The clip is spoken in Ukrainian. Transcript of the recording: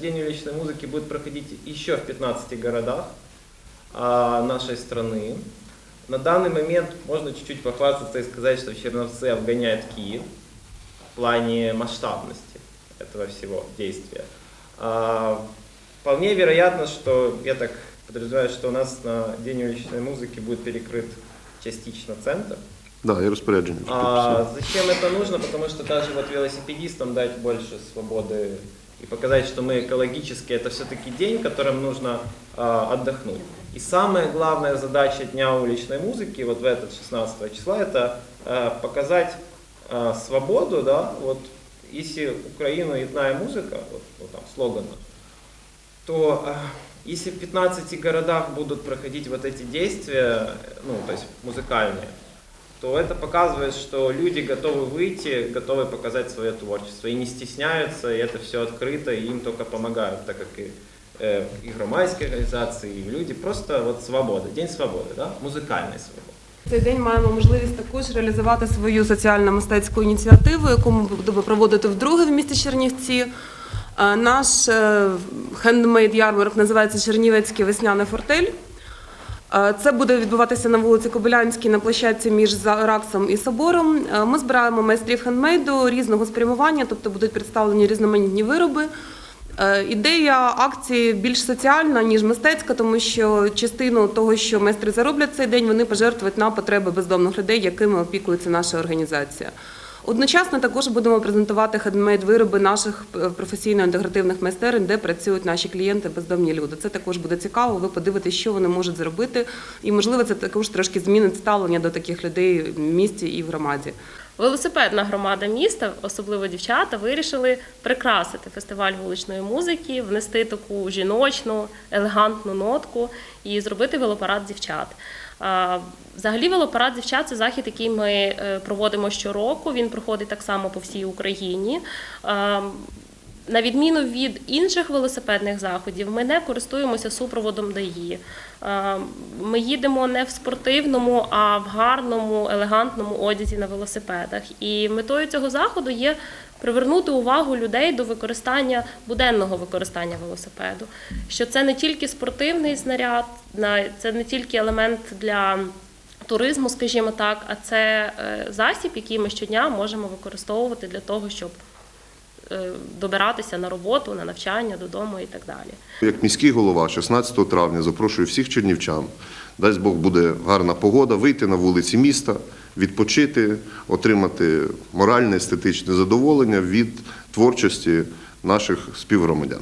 День уличной музыки будет проходить еще в 15 городах а, нашей страны. На данный момент можно чуть-чуть похвастаться и сказать, что Черновцы обгоняет Киев в плане масштабности этого всего действия. А, Вполне вероятно, что, я так подразумеваю, что у нас на День уличной музыки будет перекрыт частично центр. Да, я розпорядження. вже А зачем это нужно? Потому что даже вот велосипедистам дать больше свободы и показать, что мы экологически, это все-таки день, которым нужно а, отдохнуть. И самая главная задача Дня уличной музыки, вот в этот 16 числа, это а, показать а, свободу, да, вот если Украину едная музыка, вот, вот там слоган, то а, если в 15 городах будут проходить вот эти действия, ну, то есть музыкальные, то это показывает, что люди готовы выйти, готовы показать свое творчество и не стесняются, и это все открыто, и им только помогают, так как и, э, и громадские организации, и люди. Просто вот свобода, день свободы, да? музыкальной свободы. В Цей день маємо можливість також реалізувати свою соціально-мистецьку ініціативу, яку ми будемо проводити вдруге в місті Чернівці. Е, Наш е, хендмейд ярмарок називається Чернівецький весняний фортель. Е, Це буде відбуватися на вулиці Кобилянській на площадці між Раксом і собором. Е, Ми збираємо майстрів хендмейду різного спрямування, тобто будуть представлені різноманітні вироби. Е, Ідея акції більш соціальна, ніж мистецька, тому що частину того, що майстри зароблять цей день, вони пожертвують на потреби бездомних людей, якими опікується наша організація. Одночасно також будемо презентувати хедмейд вироби наших е, професійно-інтегративних майстерень, де працюють наші клієнти, бездомні люди. Це також буде цікаво. Ви подивитесь, що вони можуть зробити, і можливо це також трошки змінить ставлення до таких людей в місті і в громаді. Велосипедна громада міста, особливо дівчата, вирішили прикрасити фестиваль вуличної музики, внести таку жіночну, елегантну нотку і зробити велопарад дівчат. Взагалі, велопарад дівчат це захід, який ми е, проводимо щороку. Він проходить так само по всій Україні. На відміну від інших велосипедних заходів, ми не користуємося супроводом ДАІ. Е, Ми їдемо не в спортивному, а в гарному, елегантному одязі на велосипедах. І метою цього заходу є привернути увагу людей до використання буденного використання велосипеду. Що це не тільки спортивний снаряд, це не тільки елемент для туризму, скажімо так, а це е, засіб, який ми щодня можемо використовувати для того, щоб добиратися на роботу, на навчання, додому і так далі. Як міський голова 16 травня запрошую всіх чернівчан. Дасть Бог буде гарна погода, вийти на вулиці міста, відпочити, отримати моральне естетичне задоволення від творчості наших співгромадян.